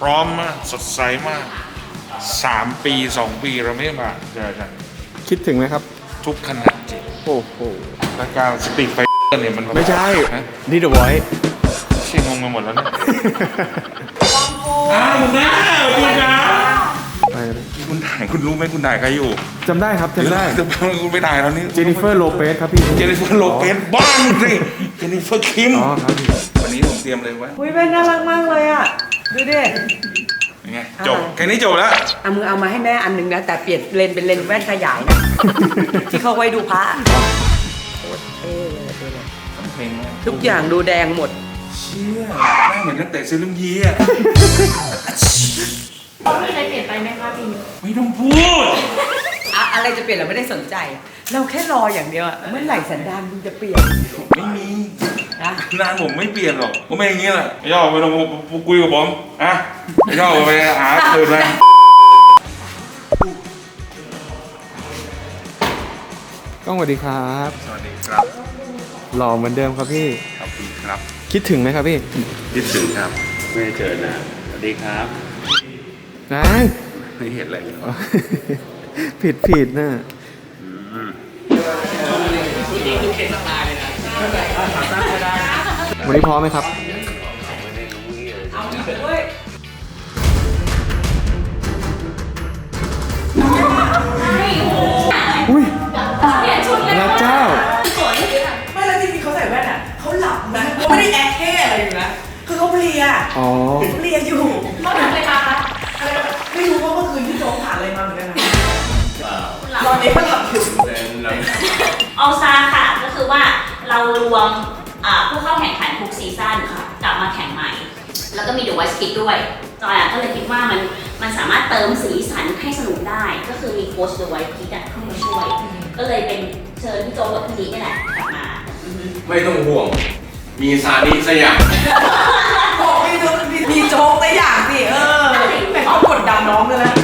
พร้อมมากสดใสมากสามปีสองปีเราไม่ได้มาเจอกันคิดถึงไหมครับ ทุกขนาดจิตโอ้โหรายการสติไฟเนี่ยมันไม่ใช่ฮะนี่เดอะไวท์เชี่ยงงไปหมดแล้วเนี่ยอ้าวคุณน้าคุณน้าไปเลยคุณถ่ายคุณรู้ไหมคุณถ่ายใครอยู่จำได้ครับจำได้จะคุณไปถ่ายแล้วนี่เจนนิเฟอร์โลเปสครับพี่เจนนิเฟอร์โลเปสบ้านสิเจนนิเฟอร์คิมอ๋อครับพี่วันนี้ผมเตรียมเลยไว้ อุ้ยแม่น่ารักมากเลยอะ ดูดิยังไงจบ แค่นี้จบแล้ว เอามือเอามาให้แม่อันหนึงนะ แต่เปลี่ยนเลนเป็นเลนแว่นขยายนะ ที่เขาไว้ดูพระโคตรเท่เลยดูดิเพลงทุกอย่างดูแดงหมด เชี่ยแม่งเหมือนนักเตะเซรุ่มยีอะ มีอะไรเปลี่ยนไปไหมคะปีนี้ไม่ต้องพูด อะอะไรจะเปลี่ยนเราไม่ได้สนใจ เราแค่รออย่างเดียวอะเมื่อไหร่สันดานมึงจะเปลี่ยน ไม่มี นะนานผมไม่เปลี่ยนหรอกผมเป็นอย่างนี้แหละย่อไปลงคุยกับผมอะย่อไปหาตื่นไปก้องสวัสดีครับ สวัสดีครับ หล่อเหมือนเดิมครับพี่ขอบคุณครับ คิดถึงไหมครับพี่ คิดถึงครับ ไม่ได้เจอนะสวัสดีครับนายไม่เห็นอะไรเลยผิดผิดนะ วันนี้พร้อมไหมครับ อุ้ยพระเจ้า ไม่แล้วจริงๆเขาใส่แว่นอะเขาหลับนะเขาไม่ได้แอคเท่อะไรอยู่นะ คือเขาเพลียอ๋อ เพลียอยู่เขาทำอะไรมาคะอะไรวะไม่รู้ว่าเมื่อคืนที่โจ๊กผ่านอะไรมาเหมือนกันนะตอนนี้ก็หลับอยู่ออลซาค่ะก็คือว่า เรารวมอ่าผู้เข้าแข่งขันทุกซีซั่นกลับมาแข่งใหม่ แล้วก็มีเดอะไวท์สกิทด้วยจอยอะก็เลยคิดว่ามันมันสามารถเติมสีสันให้สนุกได้ ก็คือมีโค้ชเดอะไวท์สกิทเข้ามาช่วย ก็เลยเป็นเชิญพี่โจกับพี่ดีนี่แหละกลับมาอือฮึไม่ต้องห่วง มีซานิสยามบอกมีโจ๊กมีโจ๊กตัวอย่างสิเออแต่เขากดดันน้องเลยนะ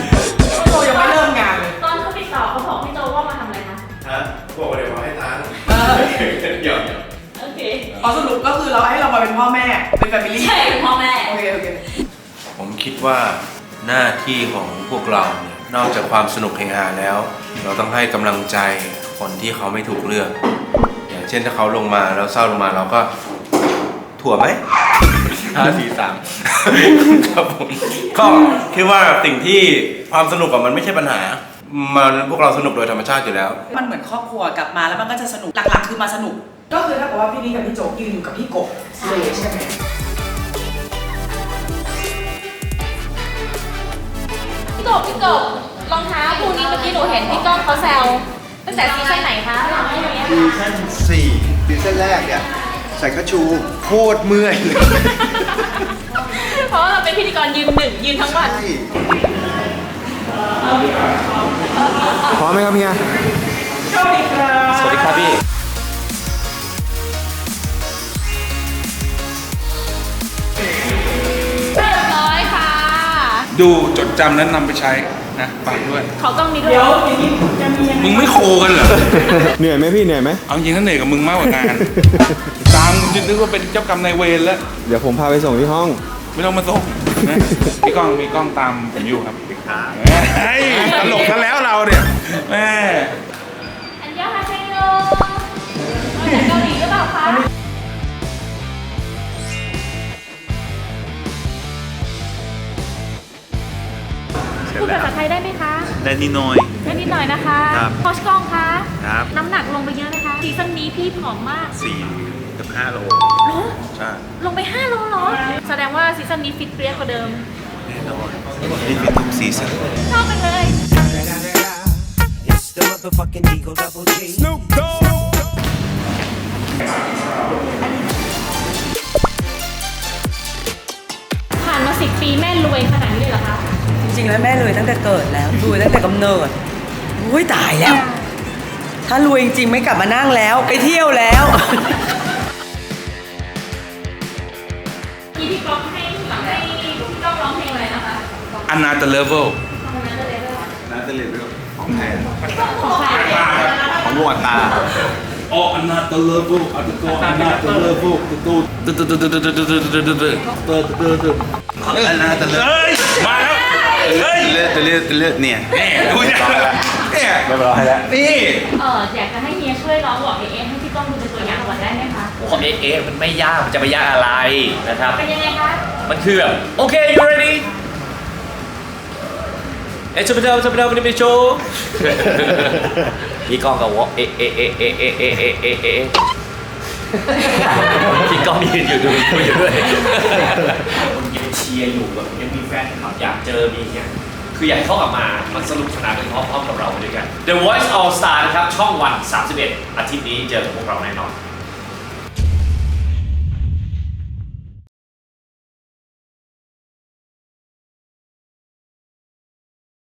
เคเอาสรุปก็คือเราให้เรามาเป็นพ่อแม่ เป็นแฟมิลี่ ใช่เป็นพ่อแม่ โอเคโอเค ผมคิดว่าหน้าที่ของพวกเราเนี่ยนอกจากความสนุกเฮฮาแล้ว เราต้องให้กำลังใจคนที่เขาไม่ถูกเลือก อย่างเช่นถ้าเขาลงมาแล้วเศร้าลงมาเราก็ถั่วไหมห้าสี่สามครับผมก็คิดว่าสิ่งที่ความสนุกอะมันไม่ใช่ปัญหา มันพวกเราสนุกโดยธรรมชาติอยู่แล้ว มันเหมือนครอบครัวกลับมาแล้วมันก็จะสนุก หลักๆ คือมาสนุก ก็คือถ้ากับว่าพี่นี่กับพี่โจ๊กยืนอยู่กับพี่กบเลยใช่ไหมพี่กบพี่กบรองเท้าคู่นี้เมื่อกี้หนูเห็นพี่ก้องเขาแซวตั้งแต่ซีซั่นไหนคะซีซั่นสี่ซีซั่นแรกเนี่ยใส่กระชูโคตรเมื่อยเลยเพราะว่าเราเป็นพิธีกรยืนหนึ่งยืนทั้งวันใช่พร้อมไหมครับเฮียสวัสดีครับสวัสดีครับพี่ ดูจดจำนั้นนำไปใช้นะฝากด้วย ขอกล้องนี้ด้วยเดี๋ยวอย่างนี้จะมียังไงมึงไม่โคกันเหรอ เหนื่อยไหมพี่เหนื่อยไหมเอาจริงๆท่านเหนื่อยกับมึงมากกว่างาน ตามจนนึกว่าเป็นเจ้ากรรมนายเวรแล้ว เดี๋ยวผมพาไปส่งที่ห้อง ไม่ต้องมาส่งนะพี่ก้องมีกล้องตามผมอยู่ครับเฮ้ยตลกกันแล้วเราเนี่ยแม่ อันยองฮาเซโยมาจากเกาหลีหรือเปล่าคะ พูดภาษาไทยได้ไหมคะได้นิดหน่อย ได้นิดหน่อยนะคะครับโคชกล้องคะครับ น้ำหนักลงไปเยอะนะคะซีซั่นนี้พี่ผอมมากสี่กับห้าโลเหรอใช่ลงไป5โลเหรอแสดงว่าซีซั่นนี้ฟิตเปรี้ยกว่าเดิมแน่นอนนี่เป็นทุกซีซั่นชอบไปเลย It's the motherfucking Eagle Double G. ผ่านมาสิปีแม่รวยขนาดนี้เลยเหรอคะจ ริงๆแล้วแม่รวยตั้งแต่เกิดแล้วรวยตั้งแต่กำเนิดอุ้ยตายแล้ว ถ้ารวยจริงๆไม่กลับมานั่งแล้ว ไปเที่ยวแล้วพี่พี่ก๊อฟให้ให้พี่ก๊อฟร้องเพลงอะไรนะคะอันนาตเลเวลน่าจะเรียนเรื่องของแทนของใครของวงอัตตาอ๋อ another level another another level ตูดตูดตูดตูดตูดตูดตูดตูดตูดตูดตูดตูดอันนั้นแต่เลือดเฮ้ยมาแล้ว เฮ้ยเลือดเลือดเลือดเนี่ยนี่ดูเนี่ยเนี่ยเรียบร้อยแล้วนี่เอออยากจะให้เฮียช่วยร้องบอกเอเอให้พี่ก้องดูเป็นตัวอย่างก่อนได้ไหมคะโอ้โหเอ๊ะเอ๊ะมันไม่ยากมันจะไปยากอะไรนะครับ เป็นยังไงคะ มันคือแบบโอเค you ready เอ๊ะจะไปเดินจะไปเดินไปโชว์พี่ก้องก็วอเอ๊ะเอ๊ะเอ๊ะเอ๊ะเอ๊ะเอ๊ะเอ๊ะเอ๊ะเอ๊ะพี่ก้องยืนอยู่ดูอยู่ด้วยคนยังเชียร์อยู่แบบยังมีแฟนคลับอยากเจอมีอย่างเงี้ยคืออยากให้เขากลับมามันสนุกสนานไปพร้อมๆกับเราด้วยกัน The Voice All Star นะครับช่องวัน 31 อาทิตย์นี้เจอกับพวกเราแน่นอน